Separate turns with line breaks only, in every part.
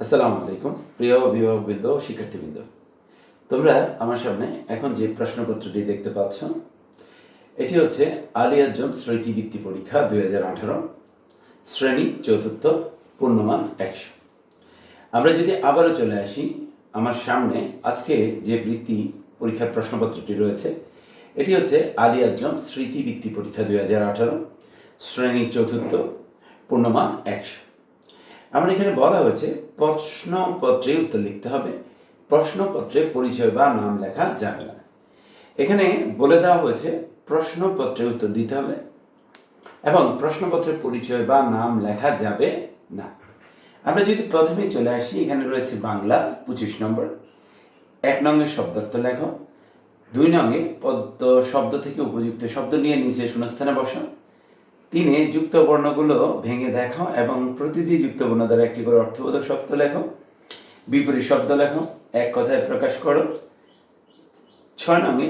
আসসালামু আলাইকুম, প্রিয় অভিভাবকবৃন্দ শিক্ষার্থীবৃন্দ। তোমরা আমার সামনে এখন যে প্রশ্নপত্রটি দেখতে পাচ্ছ, এটি হচ্ছে আলিয়াজম স্মৃতিবৃত্তি পরীক্ষা দুই হাজার আঠারো, শ্রেণি চতুর্থ, পূর্ণমান একশো। আমরা যদি আবারও চলে আসি, আমার সামনে আজকে যে বৃত্তি পরীক্ষার প্রশ্নপত্রটি রয়েছে, এটি হচ্ছে আলিয়াজম স্মৃতিবৃত্তি পরীক্ষা দুই হাজার আঠারো, শ্রেণি চতুর্থ, পূর্ণমান একশো। আমার এখানে বলা হয়েছে, প্রশ্নপত্রে উত্তর লিখতে হবে। প্রশ্নপত্রে পরিচয় বা নাম লেখা যাবে না। এখানে বলে দেওয়া হয়েছে, প্রশ্নপত্রে উত্তর দিতে হবে এবং প্রশ্নপত্রের পরিচয় বা নাম লেখা যাবে না। আমরা যদি প্রথমে চলে আসি, এখানে রয়েছে বাংলা, পঁচিশ নম্বর। এক নঙ্গের শব্দার্থ লেখো। দুই নঙ্গে পদ্ম শব্দ থেকে উপযুক্ত শব্দ নিয়ে নিচে শূন্যস্থানে বসো। তিনে যুক্ত বর্ণগুলো ভেঙে দেখো এবং প্রতিটি যুক্ত বর্ণ দ্বারা একটি করে অর্থবোধক শব্দ লেখো, বিপরীত শব্দ লেখো, এক কথায় প্রকাশ করো। ছয় নঙে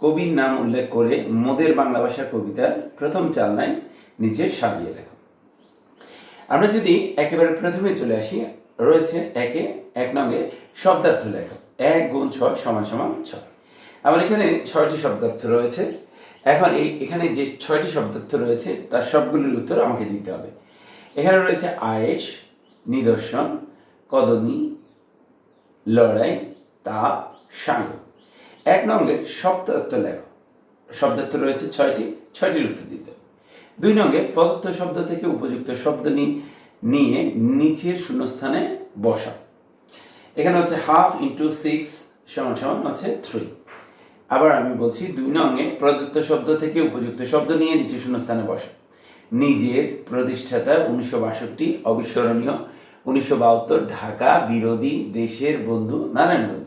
কবির নাম উল্লেখ করে মোদের বাংলা ভাষা কবিতার প্রথম চালনায় নিচে সাজিয়ে লেখো। আমরা যদি একেবারে প্রথমে চলে আসি, রয়েছে একে, এক নঙ্গে শব্দার্থ লেখো, এক গুণ ছয় সমান সমান ছয়। আমার এখানে ছয়টি শব্দার্থ রয়েছে। এখন এই, এখানে যে ছয়টি শব্দার্থ রয়েছে, তার সবগুলির উত্তর আমাকে দিতে হবে। এখানে রয়েছে আয়েস নিদর্শন কদনী লড়াই, তাপ, সাঙ্গ। এক নঙ্গে শব্দার্থ লেখো। শব্দার্থ রয়েছে ছয়টি, ছয়টির উত্তর দিতে দুই নঙ্গে পদার্থ শব্দ থেকে উপযুক্ত শব্দ নিয়ে নিচের শূন্যস্থানে বসা এখানে হচ্ছে হাফ ইন্টু সিক্স সমান সমান হচ্ছে থ্রি আবার আমি বলছি দুই নঙ্গে প্রদত্ত শব্দ থেকে উপযুক্ত শব্দ নিয়ে নিচে শূন্যস্থানে বসে। নিজের প্রতিষ্ঠাতা উনিশশো বাষট্টি, অবিস্মরণীয়, উনিশশো বাহাত্তর, ঢাকা, বিরোধী, দেশের বন্ধু নারায়ণ বন্ধু।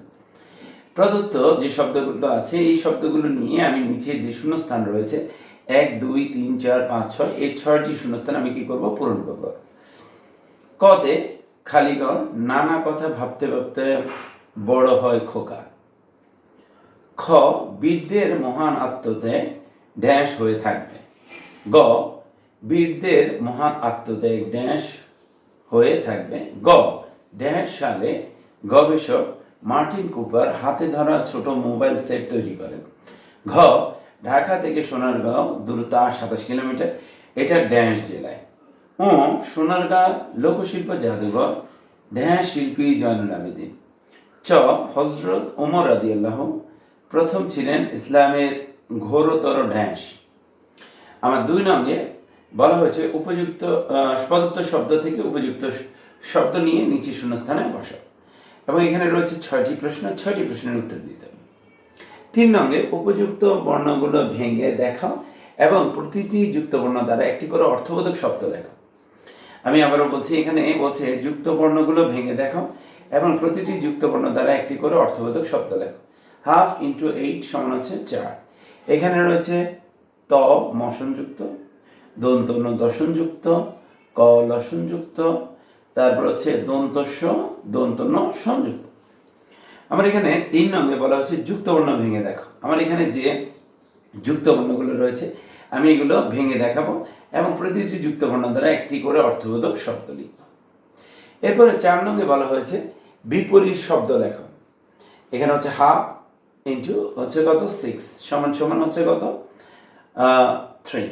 প্রদত্ত যে শব্দগুলো আছে, এই শব্দগুলো নিয়ে আমি নিচে যে শূন্যস্থান রয়েছে, এক, দুই, তিন, চার, পাঁচ, ছয়, এই ছয়টি শূন্যস্থান আমি কি করব? পূরণ করব। কতে খালিগড় নানা কথা ভাবতে ভাবতে বড় হয় খোকা। খ, বীরদের মহান আত্মত্যাগ ড্যাশ হয়ে থাকবে। গ, বীরদের মহান আত্মত্যাগ ড্যাশ হয়ে থাকবে। গ, ড্যাশ সালে গবেষক মার্টিন কুপার হাতে ধরা ছোট মোবাইল সেট তৈরি করেন। ঘ, ঢাকা থেকে সোনারগাঁও দূরত্ব সাতাশ কিলোমিটার, এটা ড্যাশ জেলায়। ও সোনারগাঁ লোকশিল্প জাদুঘর, ড্যাশ শিল্পী জয়নুল আবেদিন। চ, হজরত ওমর আদিয়াল্লাহ প্রথম ছিলেন ইসলামের ঘোরতর ড্যাশ আমার দুই নঙ্গে বলা হয়েছে উপযুক্ত প্রদত্ত শব্দ থেকে উপযুক্ত শব্দ নিয়ে নিচে শূন্যস্থানে বসা। এবং এখানে রয়েছে ছয়টি প্রশ্ন, ছয়টি প্রশ্নের উত্তর দিতে হবে। তিন নঙ্গে উপযুক্ত বর্ণগুলো ভেঙে দেখাও এবং প্রতিটি যুক্ত বর্ণ দ্বারা একটি করে অর্থবোধক শব্দ লেখো আমি আবারও বলছি, এখানে বলছে যুক্ত বর্ণগুলো ভেঙে দেখাও এবং প্রতিটি যুক্ত বর্ণ দ্বারা একটি করে অর্থবোধক শব্দ লেখো হাফ ইন্টু এইট সমান হচ্ছে চার। এখানে রয়েছে ত মশনযুক্ত দন্ত দশনযুক্ত ক লসনযুক্ত, তারপর হচ্ছে দন্তস্য দন্ত ন সংযুক্ত। আমার এখানে তিন নম্বরে বলা হচ্ছে যুক্ত বর্ণ ভেঙে দেখো। আমার এখানে যে যুক্ত বর্ণগুলো রয়েছে, আমি এগুলো ভেঙে দেখাবো এবং প্রতিটি যুক্ত বর্ণ দ্বারা একটি করে অর্থবোধক শব্দ লিখব। এরপরে চার নম্বরে বলা হয়েছে বিপরীত শব্দ লেখো। এখানে হচ্ছে হাফ ইন্টু হচ্ছে কত? সিক্স সমান সমান হচ্ছে কত? থ্রি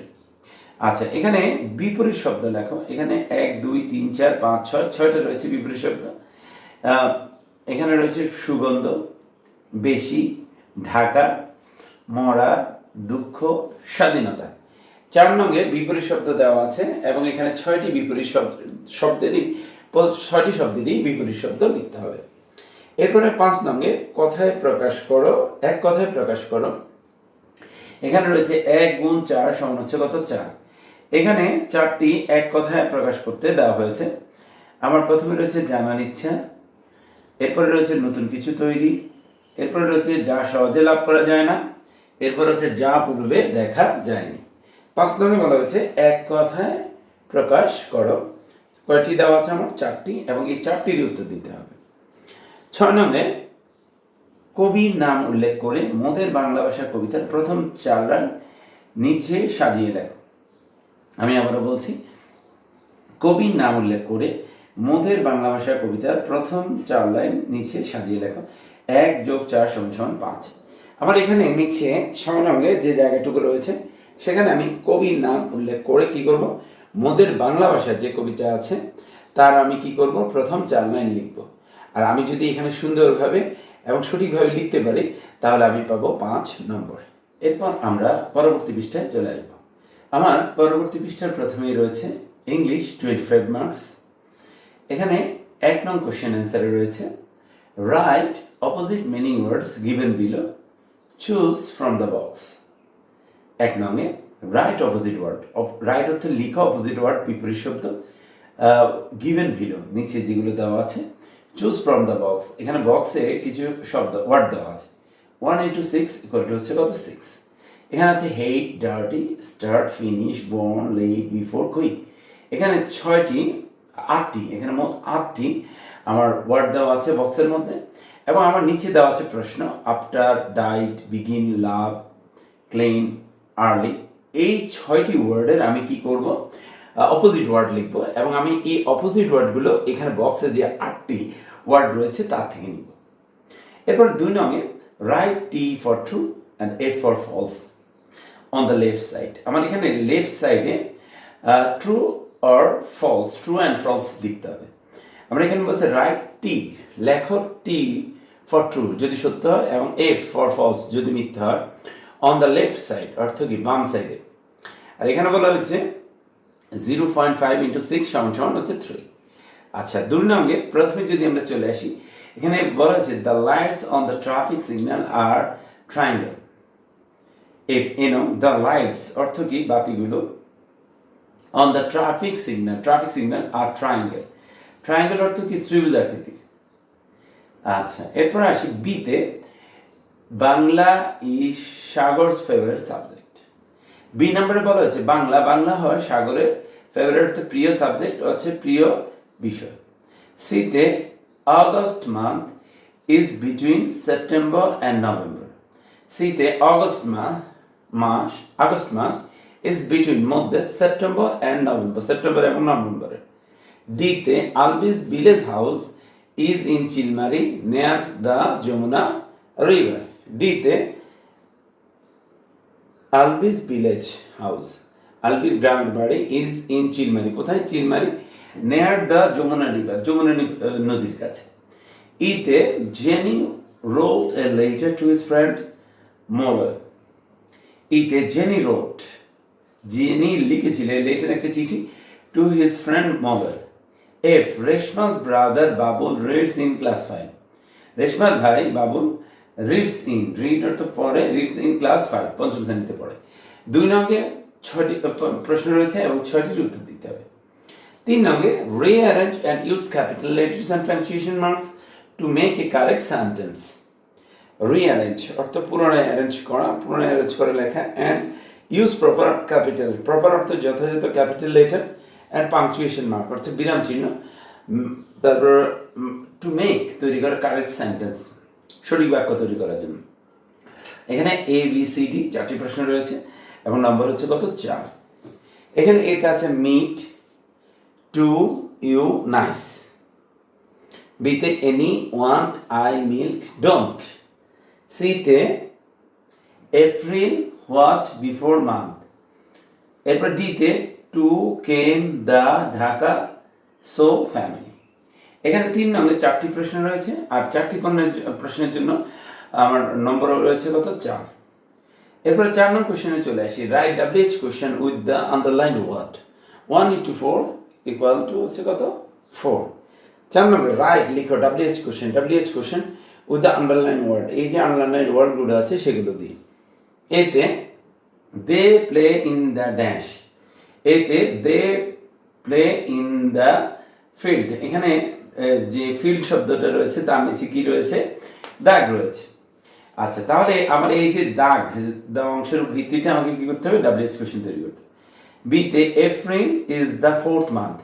আচ্ছা এখানে বিপরীত শব্দ লেখো। এখানে এক, দুই, তিন, চার, পাঁচ, ছয়, ছয়টা রয়েছে বিপরীত শব্দ। এখানে রয়েছে সুগন্ধ, বেশি, ঢাকা, মরা, দুঃখ, স্বাধীনতা। চার নঙ্গে বিপরীত শব্দ দেওয়া আছে এবং এখানে ছয়টি বিপরীত শব্দ শব্দেরই ছয়টি শব্দেরই বিপরীত শব্দ লিখতে হবে। এরপরে পাঁচ নঙ্গে কথায় প্রকাশ করো, এক কথায় প্রকাশ করো। এখানে রয়েছে এক গুণ চার সমান হচ্ছে কত চার? এখানে চারটি এক কথায় প্রকাশ করতে দেওয়া হয়েছে। আমার প্রথমে রয়েছে জানার ইচ্ছা, এরপরে রয়েছে নতুন কিছু তৈরি, এরপরে রয়েছে যা সহজে লাভ করা যায় না, এরপর হচ্ছে যা পূর্বে দেখা যায়নি। পাঁচ নম্বরে বলা হয়েছে, এক কথায় প্রকাশ করো। কয়টি দেওয়া আছে আমার? চারটি, এবং এই চারটির উত্তর দিতে হবে। ছয় নম্বরে, কবির নাম উল্লেখ করে মোদের বাংলা ভাষা কবিতার প্রথম চার লাইন নিচে সাজিয়ে লেখো। আমি আবারও বলছি, কবির নাম উল্লেখ করে মোদের বাংলা ভাষা কবিতার প্রথম চার লাইন নিচে সাজিয়ে লেখো, এক যোগ চার সমান সমান পাঁচ। আমার এখানে নিচে ছয় নঙ্গে যে জায়গাটুকু রয়েছে, সেখানে আমি কবির নাম উল্লেখ করে কি করব? মোদের বাংলা ভাষায় যে কবিতা আছে, তার আমি কি করব? প্রথম চার লাইন লিখব। আর আমি যদি এখানে সুন্দরভাবে এবং সঠিকভাবে লিখতে পারি, তাহলে আমি পাবো পাঁচ নম্বর। এরপর আমরা পরবর্তী পৃষ্ঠায় চলে আসব। আমার পরবর্তী পৃষ্ঠার প্রথমেই রয়েছে ইংলিশ টোয়েন্টি ফাইভ মার্কস এখানে এক নং কোশ্চেন অ্যান্সারে রয়েছে right opposite meaning words given below choose from the box এক নঙে রাইট অপোজিট ওয়ার্ড রাইট অর্থে লিখা অপোজিট ওয়ার্ড বিপরীত শব্দ গিভেন ভিলো নিচে যেগুলো দেওয়া আছে চুজ ফ্রম দ্য বক্স এখানে বক্সে কিছু শব্দ ওয়ার্ড দেওয়া আছে। One into six equal to হচ্ছে কত? সিক্স এখানে আছে hate dirty start finish born late before quick এখানে ছয়টি, আটটি, এখানে মোট আটটি আমার ওয়ার্ড দেওয়া আছে বক্সের মধ্যে। এবং আমার নিচে দেওয়া আছে প্রশ্ন আফটার ডাইট বিগিন লাভ ক্লেম আর্লি এই ছয়টি ওয়ার্ডের আমি কি করব? অপোজিট ওয়ার্ড লিখব। এবং আমি এই অপোজিট ওয়ার্ডগুলো এখানে বক্সে যে আটটি ওয়ার্ড রয়েছে তার থেকে নিব। এরপর দুই নঙে write T for true and F for false on the left side আমার এখানে লেফট সাইডে true or false true and false লিখতে হবে। আমরা এখানে বলছে রাইট টি লেখক টি ফর ট্রু যদি সত্য হয় এবং এফ ফর ফলস যদি মিথ্যা হয় অন দ্য লেফট সাইড অর্থ কি বাম সাইডে আর এখানে বলা হচ্ছে zero point five into six সমান সমান হচ্ছে থ্রি আচ্ছা দুই নঙ্গে প্রথমে যদি আমরা চলে আসি, এখানে বলা হচ্ছে the lights on the traffic signal are triangle এনো দ্য লাইটস অর্থ কি? বাতিগুলো। On the traffic signal traffic signal are অর্থ কি? ত্রিভুজ আকৃতির। আচ্ছা এরপর আসি বিতে Bangla is Sagar's favourite subject. B নম্বরে বলা হয়েছে, বাংলা। বাংলা হয় সাগরের ফেভারিট প্রিয় সাবজেক্ট, হচ্ছে প্রিয় বিষয়। সিতে August month is between September and November সিতে অগস্ট মাস আগস্ট মাস ইজ বিটুইন মধ্যে সেপ্টেম্বর অ্যান্ড নভেম্বর সেপ্টেম্বর এবং নভেম্বরে ডিতে আলবিস village house is in Chilmari near the Jamuna river ডিতে আলবিস ভিলেজ হাউস আলবির গ্রামের বাড়ি ইজ ইন চিলমারি কোথায়? Chilmari near the Jamuna river Jamuna নদীর কাছে। ইতে Jenny wrote a letter to his friend molar ইতে জেনি রোড জেনি লিখেছিলেন লেটার একটা চিঠি to his friend মদার F Reshma's brother Babul reads in class five রেশমার ভাই বাবুল রিডস ইন রিড অর্থ পড়ে রিডস ইন ক্লাস ফাইভ পঞ্চম শ্রেণীতে পড়ে। দুই নঙ্গে ছয়টি প্রশ্ন রয়েছে এবং ছয়টির উত্তর দিতে হবে। তিন নঙ্গে rearrange and use capital letters and punctuation marks to make a correct sentence rearrange অর্থ পুনরায় অ্যারেঞ্জ করা, পুনরায় অ্যারেঞ্জ করে লেখা and use proper capital proper অর্থ যথাযথ capital letter and punctuation mark অর্থ বিরাম চিহ্ন তারপর টু মেক তৈরি করা কারেক্ট সেন্টেন্স সঠিক বাক্য তৈরি করার জন্য। এখানে এ বি সি ডি চারটি প্রশ্ন রয়েছে, এবং নম্বর হচ্ছে কত? চার। এখানে এতে আছে মিট টু ইউ নাইস বিতে any want I milk don't সিতে এপ্রিল হোয়াট বিফোর মান্থ এরপর ডিতে to came the Dhaka so family এখানে তিন নম্বরে চারটি প্রশ্ন রয়েছে, আর চারটি জ- প্রশ্নের জন্য আমার নম্বর রয়েছে কত? চার। এরপরে চার নম্বর কোশ্চেনে চলে আসি। Write WH question with the underline word one into four equal to হচ্ছে কত? ফোর চার নম্বর রাইট লিখো WH question WH question with the underline word এই যে আন্ডারলাইন ওয়ার্ডগুলো আছে, সেগুলো দিই। এতে they play in the dash এতে they play in the field এখানে যে ফিল্ড শব্দটা রয়েছে, তার নিচে কি রয়েছে? দাগ রয়েছে। আচ্ছা তাহলে আমার এই যে দাগ অংশের ভিত্তিতে আমাকে কি করতে হবে? ডাব্লিউএইচ কোশ্চেন তৈরি করতে হবে। বিতে April is the fourth month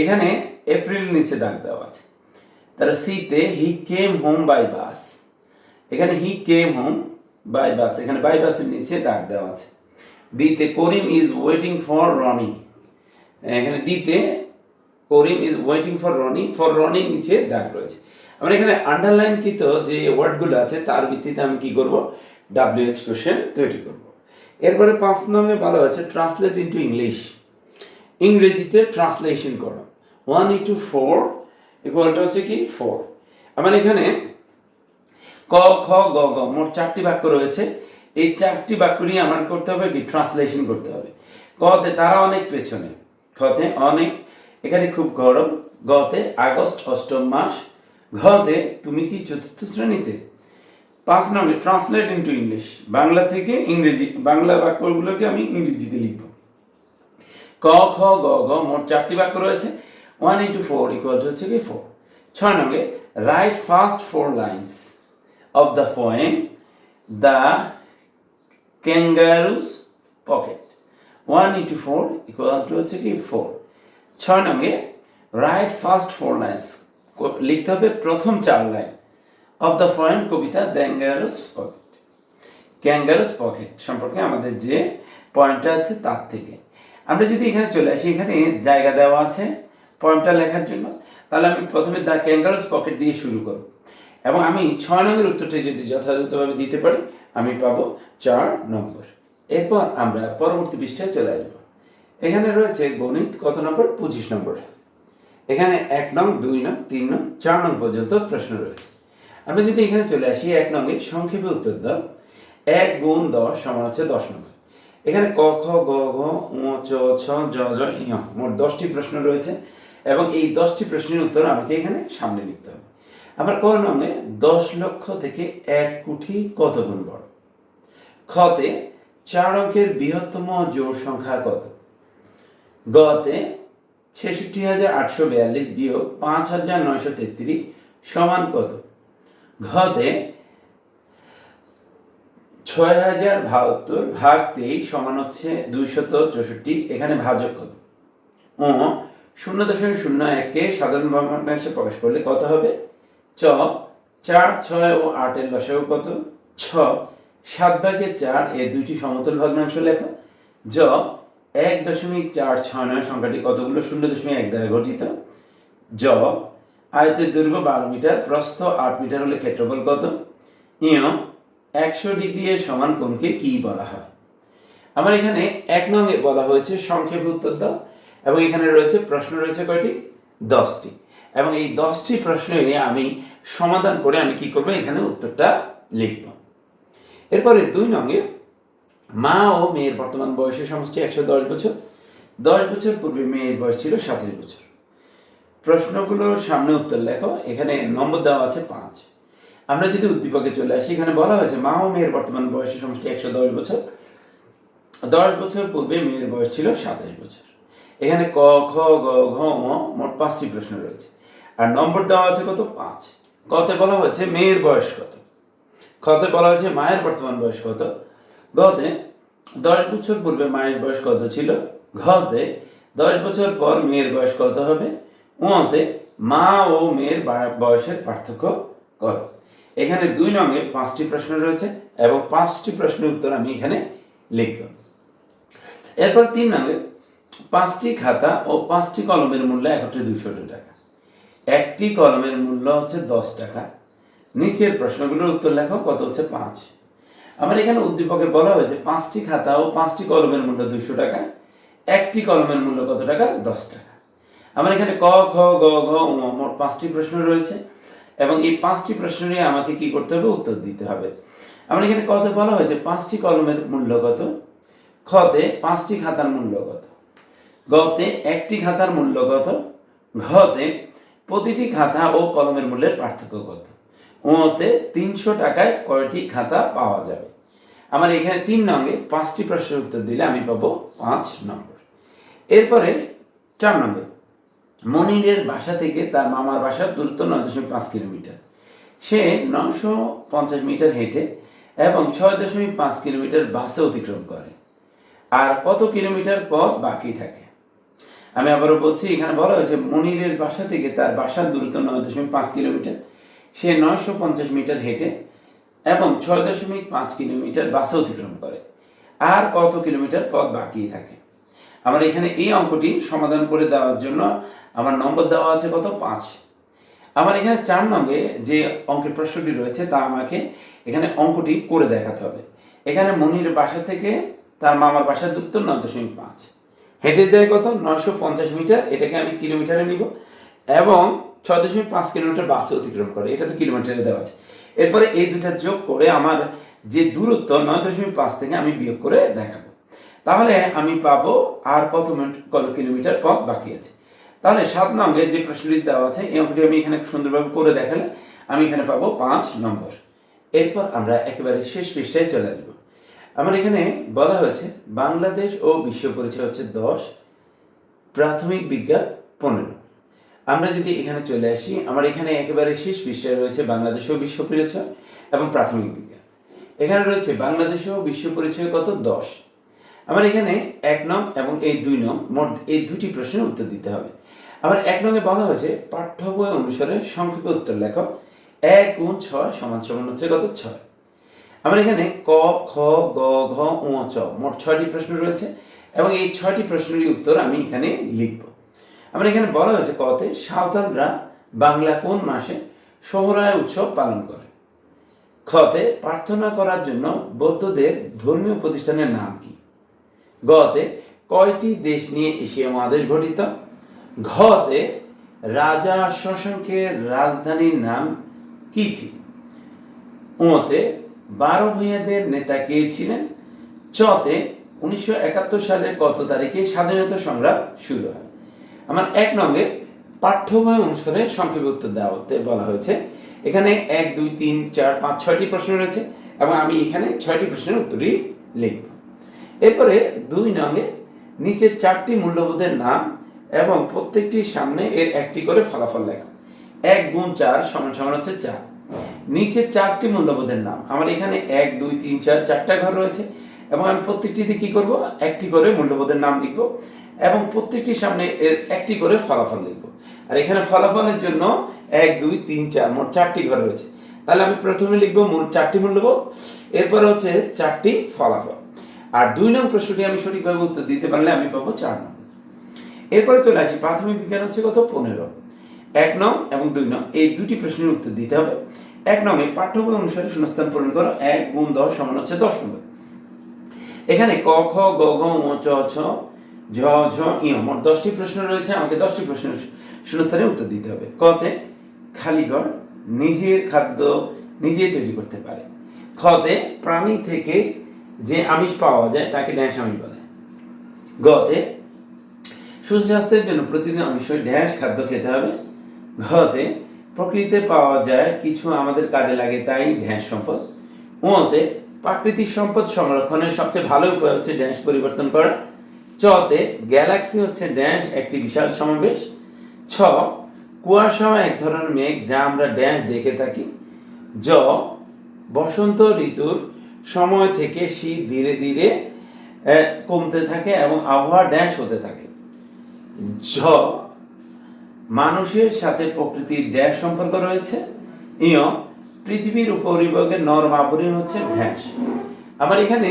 এখানে এপ্রিল নিচে দাগ দেওয়া আছে। তাহলে সিতে হি কেম হোম বাই বাস এখানে হি কেম হোম বাই বাস এখানে বাই বাসের নিচে দাগ দেওয়া আছে। ডিতে Karim is waiting for Roni এখানে ডিতে Karim is waiting for Roni for Roni নিচে দাগ রয়েছে। আমার এখানে আন্ডারলাইন কৃত যে ওয়ার্ডগুলো আছে, তার ভিত্তিতে আমি কি করব? ডাব্লিউএইচ কোশ্চেন তৈরি করব। এরপরে পাঁচ নম্বরে বলা হয়েছে ট্রান্সলেট ইন্টু ইংলিশ ইংরেজিতে ট্রান্সলেশন করো। ওয়ান ইন্টু ফোর ইকুয়ালটা হচ্ছে কি? ফোর আমার এখানে ক, খ, গ গ, মোট চারটি বাক্য রয়েছে। এই চারটি বাক্য নিয়ে আমার করতে হবে কি? ট্রান্সলেশন করতে হবে। কতে তারা অনেক পেছনে। খতে অনেক। এখানে খুব গরম। গতে আগস্ট, অষ্টম মাস। ঘতে তুমি কি চতুর্থ শ্রেণীতে? পাঁচ নম্বরে ট্রান্সলেট ইন্টু ইংলিশ বাংলা থেকে ইংরেজি, বাংলা বাক্যগুলোকে আমি ইংরেজিতে লিখব। ক, খ, গ গ, মোট চারটি বাক্য রয়েছে। One into four equal to হচ্ছে কি ফোর ছয় নম্বরে write first four lines of the poem the kangaroo's pocket one into four equal to হচ্ছে কি ফোর ছয় নম্বরে রাইট ফার্স্ট ফোর লাইন্স লিখতে হবে প্রথম চার লাইন। অফ দ্য পোয়েম কবিতা দ্যাঙ্গারুস পকেট ক্যাঙ্গারুস পকেট সম্পর্কে আমাদের যে পয়েন্টটা আছে তার থেকে। আমরা যদি এখানে চলে আসি, এখানে জায়গা দেওয়া আছে পয়েন্টটা লেখার জন্য, তাহলে আমি প্রথমে দ্য ক্যাঙ্গারুস পকেট দিয়ে শুরু করব। এবং আমি ছয় নম্বরের উত্তরটি যদি যথাযথভাবে দিতে পারি, আমি পাবো চার নম্বর। এরপর আমরা পরবর্তী পৃষ্ঠায় চলে আসব। এখানে রয়েছে গণিত কত নম্বর? পঁচিশ নম্বর। এখানে এক নং, দুই নং, তিন নং, চার নং পর্যন্ত প্রশ্ন রয়েছে। আমরা যদি এখানে চলে আসি, এক নঙ্গে সংক্ষেপে উত্তর দাও। এক গুণ দশ সমান হচ্ছে দশ নম্বর এখানে ক, খ, গ, ঘ উ চ, ছ, জ জ, ঞ, মোট দশটি প্রশ্ন রয়েছে এবং এই দশটি প্রশ্নের উত্তর আমাকে এখানে সামনে লিখতে হবে। আমার ক নঙ্গে দশ লক্ষ থেকে এক কোটি কত গুণ বড়? খতে চার অঙ্কের বৃহত্তম জোড় সংখ্যা কত? গতে ছেষট্টি হাজার আটশো বিয়াল্লিশ বিয়োগ পাঁচ হাজার নয়শো তেত্রিশ সমান কত? ঘতে ছয় হাজার বাহাত্তর ভাগ তেইশ সমান হচ্ছে দুইশত চৌষট্টি, এখানে ভাজক কত ও, শূন্য দশমিক শূন্য একে সাধারণ ভগ্নাংশে প্রকাশ করলে কত হবে? চ, চার, ছয় ও আটের লসাগু কত? ছ, সাত ভাগে চার, এ দুইটি সমতল ভগ্নাংশ লেখা। জ, এক দশমিক চার ছয় নয় সংখ্যাটি কতগুলো? শূন্য দশমিক এক দ্বারা গঠিত। জ আয়তের দৈর্ঘ্য বারো মিটার, প্রস্থ আট মিটার হলে ক্ষেত্রফল কত? ইয়, একশো ডিগ্রি এর সমান কোণকে কি বলা হয়? আমার এখানে এক নঙ্গে বলা হয়েছে, সংক্ষেপ উত্তর দাও। এবং এখানে রয়েছে, প্রশ্ন রয়েছে কয়টি? দশটি। এবং এই দশটি প্রশ্ন আমি সমাধান করে আমি কি করব? এখানে উত্তরটা লিখব। এরপরে দুই নঙ্গে মা ও মেয়ের বর্তমান বয়সের সমষ্টি একশো দশ বছর। দশ বছর পূর্বে মেয়ের বয়স ছিল সাতাশ বছর। প্রশ্নগুলোর সামনে উত্তর লেখো, এখানে নম্বর দেওয়া আছে পাঁচ। আমরা যদি উদ্দীপকে চলে আসি, এখানে বলা হয়েছে মা ও মেয়ের বর্তমান বয়সের সমষ্টি একশো দশ বছর। দশ বছর পূর্বে মেয়ের বয়স ছিল সাতাশ বছর। এখানে ক, খ, গ, ঘ, ম মোট পাঁচটি প্রশ্ন রয়েছে। আর নম্বর দেওয়া আছে কত? পাঁচ। কতে বলা হয়েছে মেয়ের বয়স কত? খতে বলা হয়েছে মায়ের বর্তমান বয়স কত? গতে দশ বছর পূর্বে মায়ের বয়স কত ছিল? ঘতে দশ বছর পর মেয়ের বয়স কত হবে? উতে মা ও মেয়ের বয়সের পার্থক্য কত এখানে দুই নঙ্গে পাঁচটি প্রশ্ন রয়েছে এবং পাঁচটি প্রশ্নের উত্তর আমি এখানে লিখব। এরপর তিন নঙ্গে পাঁচটি খাতা ও পাঁচটি কলমের মূল্য একত্রে দুশো টাকা। একটি কলমের মূল্য হচ্ছে দশ টাকা। নিচের প্রশ্নগুলোর উত্তর লেখো, কত হচ্ছে পাঁচ। আমার এখানে উদ্দীপকে বলা হয়েছে পাঁচটি খাতা ও পাঁচটি কলমের মূল্য দুশো টাকা, একটি কলমের মূল্য কত টাকা? দশ টাকা। আমার এখানে ক খ গ, ঘ মোট পাঁচটি প্রশ্ন রয়েছে। এবং এই পাঁচটি প্রশ্ন নিয়ে আমাকে কি করতে হবে? উত্তর দিতে হবে। আমার এখানে কত বলা হয়েছে, পাঁচটি কলমের মূল্য কত? খতে পাঁচটি খাতার মূল্য কত? গতে একটি খাতার মূল্য কত? ঘতে প্রতিটি খাতা ও কলমের মূল্যের পার্থক্য কত? ওতে তিনশো টাকায় কয়টি খাতা পাওয়া যাবে? আমার এখানে তিন নঙ্গে পাঁচটি প্রশ্নের উত্তর দিলে আমি পাবো পাঁচ নম্বর। এরপরে চার নম্বর মনিরের বাসা থেকে তার মামার বাসার দূরত্ব নয় দশমিক পাঁচ কিলোমিটার। সে নশো পঞ্চাশ মিটার হেঁটে এবং ছয় দশমিক পাঁচ কিলোমিটার বাসে অতিক্রম করে। আর কত কিলোমিটার পথ বাকি থাকে? আমি আবারও বলছি, এখানে বলা হয়েছে মনিরের বাসা থেকে তার বাসার দূরত্ব নয় দশমিক পাঁচ কিলোমিটার। সে নয়শো পঞ্চাশ মিটার হেঁটে এবং ছয় দশমিক পাঁচ কিলোমিটার বাসে অতিক্রম করে। আর কত কিলোমিটার পথ বাকি থাকে? আমার এখানে এই অঙ্কটি সমাধান করে দেওয়ার জন্য আমার নম্বর দেওয়া আছে কত? পাঁচ। আমার এখানে চার নঙ্গে যে অঙ্কের প্রশ্নটি রয়েছে, তা আমাকে এখানে অঙ্কটি করে দেখাতে হবে। এখানে মনির বাসা থেকে তার মামার বাসার দূরত্ব নয় দশমিক পাঁচ। হেঁটে যায় কত? নয়শো পঞ্চাশ মিটার। এটাকে আমি কিলোমিটারে নিব এবং ছয় দশমিক পাঁচ কিলোমিটার বাসে অতিক্রম করে। এটা তো কিলোমিটারে দেওয়া আছে। এরপরে এই দুটা যোগ করে আমার যে দূরত্ব নয় দশমিক পাঁচ থেকে আমি বিয়োগ করে দেখাবো। তাহলে আমি পাবো আর কত কিলোমিটার পথ বাকি আছে? তাহলে সাত নম্বরে যে প্রশ্নটি দেওয়া আছে, এই অঙ্কটি আমি এখানে সুন্দরভাবে করে দেখালে আমি এখানে পাবো পাঁচ নম্বর। এরপর আমরা একেবারে শেষ পৃষ্ঠায় চলে আসব। আমার এখানে বলা হয়েছে, বাংলাদেশ ও বিশ্ব পরিচয় হচ্ছে দশ, প্রাথমিক বিজ্ঞান পনেরো। আমরা যদি এখানে চলে আসি, আমার এখানে একেবারে শেষ পৃষ্ঠায় রয়েছে বাংলাদেশ ও বিশ্ব পরিচয় এবং প্রাথমিক বিজ্ঞান। এখানে রয়েছে, বাংলাদেশ ও বিশ্ব পরিচয় কত? দশ। আমার এখানে এক নং এবং এই দুই নং, মোট এই দুটি প্রশ্নের উত্তর দিতে হবে। আমার এক নঙে বলা হয়েছে পাঠ্য বই অনুসারে সংক্ষেপে উত্তর লেখ। এক গুণ ছয় সমান সমান হচ্ছে কত? ছয়। আমার এখানে ক, খ, গ, ঘ উ চ মোট ছয়টি প্রশ্ন রয়েছে এবং এই ছয়টি প্রশ্নেরই উত্তর আমি এখানে লিখব। আমার এখানে বলা হয়েছে কতে, সাঁওতালরা বাংলা কোন মাসে সোহরায় উৎসব পালন করে? খতে, প্রার্থনা করার জন্য বৌদ্ধদের ধর্মীয় প্রতিষ্ঠানের নাম কি? গতে, কয়টি দেশ নিয়ে এশিয়া মহাদেশ গঠিত? ঘতে রাজা শশাঙ্কের রাজধানীর নাম কি ছিল? উমতে বারো ভূঁইয়াদের নেতা কে ছিলেন? চতে উনিশশো একাত্তর সালের কত তারিখে স্বাধীনতা সংগ্রাম শুরু হয়? আমার এক নঙ্গে পাঠ্য অনুসারে সংক্ষেপে উত্তর দেওয়া বলা হয়েছে। এখানে এক, দুই, তিন, চার, পাঁচ, ছয়টি প্রশ্ন রয়েছে এবং আমি এখানে ছয়টি প্রশ্নের উত্তরই লিখব। এরপরে দুই নঙ্গে নিচে চারটি মূল্যবোধের নাম এবং প্রত্যেকটির সামনে এর একটি করে ফলাফল লেখা। এক গুণ চার সমান সমান হচ্ছে চার। নিচে চারটি মূল্যবোধের নাম। আমার এখানে এক, দুই, তিন, চার, চারটা ঘর রয়েছে এবং আমি প্রত্যেকটিতে কি করব? একটি করে মূল্যবোধের নাম লিখব এবং প্রত্যেকটির সামনে এর একটি করে ফলাফল লিখব। আর এখানে ফলাফলের জন্য এক, দুই, তিন, চার, মোট চারটি ঘর রয়েছে। তাহলে আমি প্রথমে লিখব মূল চারটি মূল্যবোধ। এরপর হচ্ছে চারটি ফলাফল। আর দুই নং প্রশ্নটি আমি সঠিকভাবে উত্তর দিতে পারলে আমি পাবো চার নম্বর এরপরে চলে আসি, প্রাথমিক বিজ্ঞান হচ্ছে কত? পনেরো। এক নং এবং দুই নং, এই দুটি প্রশ্নের উত্তর দিতে হবে। এক নংয়ে পাঠ্য বই অনুসারে শূন্যস্থান পূরণ করো, এক গুণ দশ সমান হচ্ছে দশ নম্বর। এখানে ক, খ, গ ঘ ঙ, চ ছ ঝ ঝ ইয় মোট দশটি প্রশ্ন রয়েছে, আমাকে দশটি প্রশ্নের শূন্যস্থানে উত্তর দিতে হবে। কতে খালিগড় নিজের খাদ্য নিজে তৈরি করতে পারে। খতে প্রাণী থেকে যে আমিষ পাওয়া যায়, তাকে ড্যাশ আমিষ বলে। গতে সুস্বাস্থ্যের জন্য প্রতিদিন অবশ্যই ড্যাশ খাদ্য খেতে হবে। ঘতে প্রকৃতিতে পাওয়া যায় কিছু আমাদের কাজে লাগে তাই ড্যাশ সম্পদ। উতে প্রাকৃতিক সম্পদ সংরক্ষণের সবচেয়ে ভালো উপায় হচ্ছে ড্যাশ পরিবর্তন করা। চতে গ্যালাক্সি হচ্ছে ড্যাশ একটি বিশাল সমাবেশ। ছ কুয়াশা এক ধরনের মেঘ যা আমরা ড্যাশ দেখে থাকি। জ, বসন্ত ঋতুর সময় থেকে শীত ধীরে ধীরে কমতে থাকে এবং আবহাওয়া ড্যাশ হতে থাকে। ঝ, মানুষের সাথে প্রকৃতির ড্যাশ সম্পর্ক রয়েছে। ইয়, পৃথিবীর উপরিভাগের নরম আবরণ হচ্ছে ড্যাশ আবার এখানে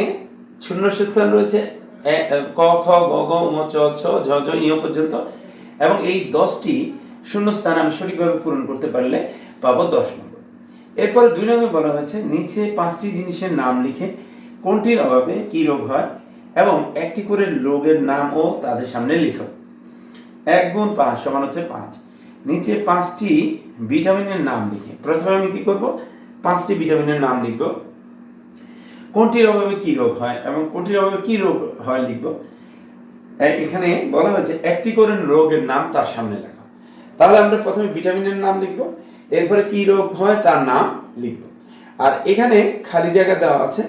শূন্যস্থান রয়েছে ক, খ, গ গ, ম, চ, ছ, ঝ ঝ ইয় পর্যন্ত। এবং এই দশটি শূন্যস্থান আমি সঠিকভাবে পূরণ করতে পারলে পাবো দশ নম্বর। এরপরে দুই নম্বরে বলা হয়েছে, নিচে পাঁচটি জিনিসের নাম লিখে কোনটির অভাবে কি রোগ হয় এবং একটি করে রোগের নাম ও তাদের সামনে লিখো। এক গুণ পাঁচ সমান হচ্ছে পাঁচ। নিচে পাঁচটি ভিটামিনের নাম লিখে, প্রথমে আমি কি করব? পাঁচটি ভিটামিনের নাম লিখব। কোনটির অভাবে কি রোগ হয় এবং কোনটির অভাবে কি রোগ হয় লিখব। এখানে বলা হয়েছে একটি করে রোগের নাম তার সামনে লেখা। তাহলে আমরা প্রথমে ভিটামিনের নাম লিখব, এরপরে কি রোগ হয় তার নাম লিখব। আর এখানে খালি জায়গা দেওয়া আছে।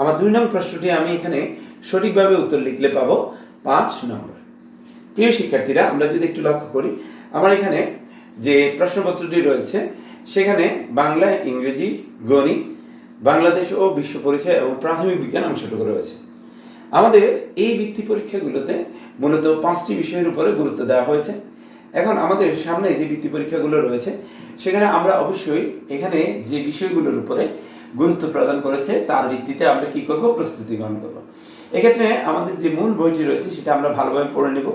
আমার দুই নং প্রশ্নটি আমি এখানে সঠিকভাবে উত্তর লিখলে পাবো পাঁচ নম্বর প্রিয় শিক্ষার্থীরা, আমরা যদি একটু লক্ষ্য করি, আমার এখানে যে প্রশ্নপত্রটি রয়েছে, সেখানে বাংলা, ইংরেজি, গণিত, বাংলাদেশ ও বিশ্ব পরিচয় এবং প্রাথমিক বিজ্ঞান অংশটুকু রয়েছে। আমাদের এই বৃত্তি পরীক্ষাগুলোতে মূলত পাঁচটি বিষয়ের উপরে গুরুত্ব দেওয়া হয়েছে। এখন আমাদের সামনে যে বৃত্তি পরীক্ষাগুলো রয়েছে, সেখানে আমরা অবশ্যই এখানে যে বিষয়গুলোর উপরে গুরুত্ব প্রদান করেছে, তার ভিত্তিতে আমরা কি করব? প্রস্তুতি গ্রহণ করব। এক্ষেত্রে আমাদের যে মূল বইটি রয়েছে, সেটা আমরা ভালোভাবে পড়ে নেব।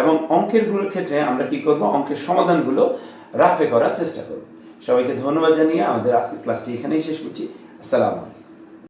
এবং অঙ্কেরগুলোর ক্ষেত্রে আমরা কি করব? অঙ্কের সমাধানগুলো রাফে করার চেষ্টা করব। সবাইকে ধন্যবাদ জানিয়ে আমাদের আজকের ক্লাসটি এখানেই শেষ করছি। আসসালামু আলাইকুম।